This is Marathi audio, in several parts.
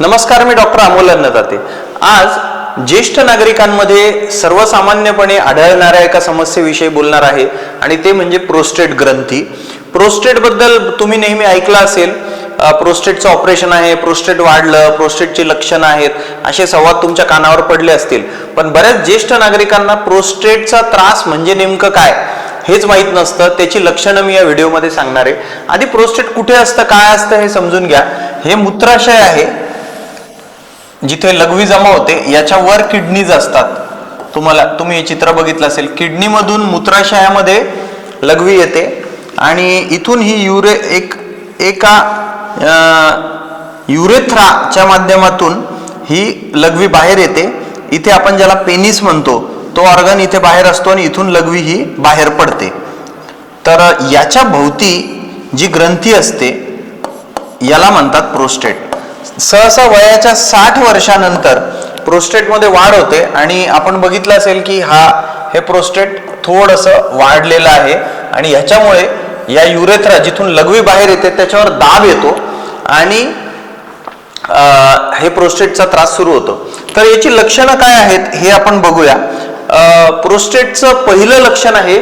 नमस्कार मी डॉक्टर अमोल अन्नदाते. आज ज्येष्ठ नागरिकांमध्ये सर्वसामान्यपणे आढळणाऱ्या एका समस्येविषयी बोलणार आहे आणि ते म्हणजे प्रोस्टेट ग्रंथी. प्रोस्टेटबद्दल तुम्ही नेहमी ऐकलं असेल प्रोस्टेटचं ऑपरेशन आहे प्रोस्टेट वाढलं प्रोस्टेटची लक्षणं आहेत असे संवाद तुमच्या कानावर पडले असतील. पण बऱ्याच ज्येष्ठ नागरिकांना प्रोस्टेटचा त्रास म्हणजे नेमकं काय हेच माहीत नसतं. त्याची लक्षणं मी या व्हिडिओमध्ये सांगणार आहे. आधी प्रोस्टेट कुठे असतं काय असतं हे समजून घ्या. हे मूत्राशय आहे. जिथे लघवी जमा होते याच्या वर किडनीज असतात. तुम्हाला तुम्ही हे चित्र बघितलं असेल. किडनीमधून मूत्राशयामध्ये लघवी येते आणि इथून ही युरे एक एका युरेथ्राच्या माध्यमातून ही लघवी बाहेर येते. इथे आपण ज्याला पेनिस म्हणतो तो ऑर्गन इथे बाहेर असतो आणि इथून लघवी ही बाहेर पडते. तर याच्या भोवती जी ग्रंथी असते याला म्हणतात प्रोस्टेट. सहसा वयाच्या साठ वर्षानंतर प्रोस्टेटमध्ये वाढ होते आणि आपण बघितलं असेल की हा हे प्रोस्टेट थोडंसं वाढलेलं आहे आणि ह्याच्यामुळे या युरेथ्रा जिथून लघवी बाहेर येते त्याच्यावर दाब येतो आणि हे प्रोस्टेटचा त्रास सुरू होतो. तर याची लक्षणं काय आहेत हे आपण बघूया. प्रोस्टेटचं पहिलं लक्षण आहे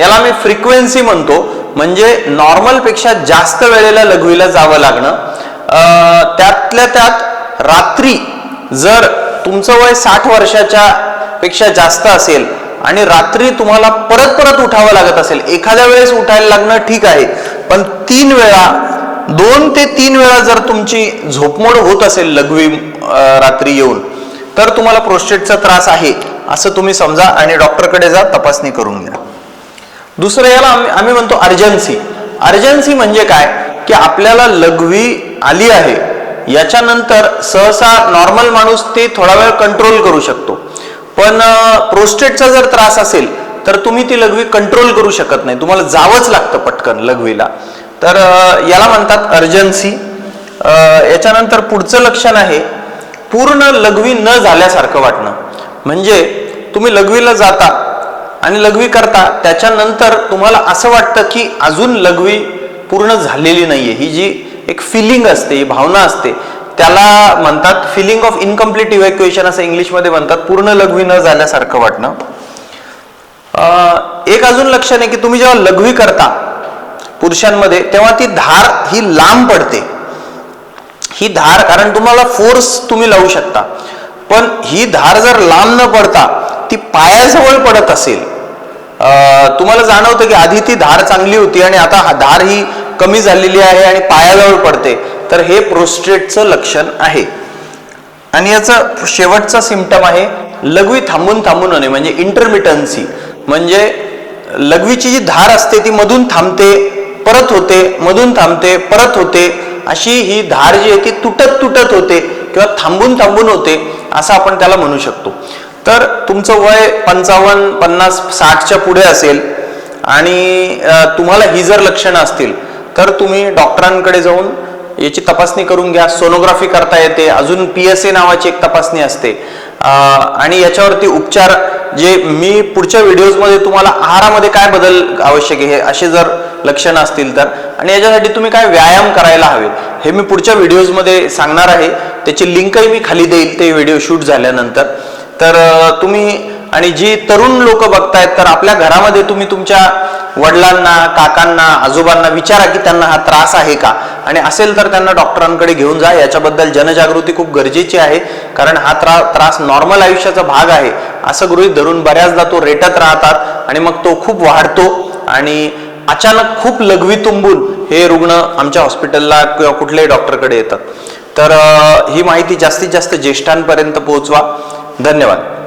याला मी फ्रिक्वेन्सी म्हणतो म्हणजे नॉर्मलपेक्षा जास्त वेळेला लघवीला जावं लागणं. त्यातल्या त्यात रात्री जर तुमचं वय साठ वर्षाच्या पेक्षा जास्त असेल आणि रात्री तुम्हाला परत परत उठावं लागत असेल एखाद्या वेळेस उठायला लागणं ठीक आहे पण तीन वेळा दोन ते तीन वेळा जर तुमची झोपमोड होत असेल लघवी रात्री येऊन तर तुम्हाला प्रोस्टेटचा त्रास आहे असं तुम्ही समजा आणि डॉक्टरकडे जा तपासणी करून घ्या. दुसरं याला आम्ही आम्ही म्हणतो अर्जन्सी. अर्जन्सी म्हणजे काय? की आपल्याला लघवी आली आहे. याच्यानंतर सहसा नॉर्मल माणूस ते थोडा वेळ कंट्रोल करू शकतो. पण प्रोस्टेटचा जर त्रास असेल तर तुम्ही ती लघवी कंट्रोल करू शकत नाही. तुम्हाला जावंच लागतं पटकन लघवीला तर याला म्हणतात अर्जन्सी याच्यानंतर पुढचं लक्षण आहे पूर्ण लघवी न झाल्यासारखं वाटणं. म्हणजे तुम्ही लघवीला जाता आणि लघवी करता त्याच्यानंतर तुम्हाला असं वाटतं की अजून लघवी पूर्ण झालेली नाही आहे ही जी एक फिलिंग असते ही भावना असते त्याला म्हणतात फिलिंग ऑफ इनकम्प्लीट इव्हॅक्युएशन असं इंग्लिशमध्ये म्हणतात पूर्ण लघवी न झाल्यासारखं वाटणं. एक अजून लक्षण आहे की तुम्ही जेव्हा लघवी करता पुरुषांमध्ये तेव्हा ती धार ही लांब पडते. ही धार कारण तुम्हाला फोर्स तुम्ही लावू शकता. पण ही धार जर लांब न पडता ती पायाजवळ पडत असेल तुम्हाला जाणवतं की आधी ती धार चांगली होती आणि आता हा धार ही कमी झालेली आहे आणि पायाजवळ पडते. तर हे प्रोस्टेटचं लक्षण आहे. आणि याचं शेवटचा सिमटम आहे लघवी थांबून थांबून होणे म्हणजे इंटरमिटन्सी म्हणजे लघवीची जी धार असते ती मधून थांबते परत होते मधून थांबते परत होते. अशी ही धार जी आहे ती तुटत तुटत होते किंवा थांबून थांबून होते असं आपण त्याला म्हणू शकतो. तर तुमचं वय पंचावन्न पन्नास साठच्या पुढे असेल आणि तुम्हाला ही जर लक्षणं असतील तर तुम्ही डॉक्टरांकडे जाऊन याची तपासणी करून घ्या. सोनोग्राफी करता येते. अजून पी एस ए नावाची एक तपासणी असते. आणि याच्यावरती उपचार जे मी पुढच्या व्हिडिओजमध्ये तुम्हाला आहारामध्ये काय बदल आवश्यक आहे हे असे जर लक्षणं असतील तर. आणि याच्यासाठी तुम्ही काय व्यायाम करायला हवे हे मी पुढच्या व्हिडिओजमध्ये सांगणार आहे. त्याची लिंकही मी खाली देईल ते व्हिडिओ शूट झाल्यानंतर. तर तुम्ही आणि जी तरुण लोक बघतायत तर आपल्या घरामध्ये तुम्ही तुमच्या वडिलांना काकांना आजोबांना विचारा की त्यांना हा त्रास आहे का? आणि असेल तर त्यांना डॉक्टरांकडे घेऊन जा. याच्याबद्दल जनजागृती खूप गरजेची आहे कारण हा त्रा त्रास नॉर्मल आयुष्याचा भाग आहे. असं गृहीत धरून बऱ्याचदा तो रेटत राहतात आणि मग तो खूप वाढतो आणि अचानक खूप लघवी तुंबून हे रुग्ण आमच्या हॉस्पिटलला किंवा कुठल्याही डॉक्टरकडे येतात. तर ही माहिती जास्तीत जास्त ज्येष्ठांपर्यंत पोहोचवा. धन्यवाद.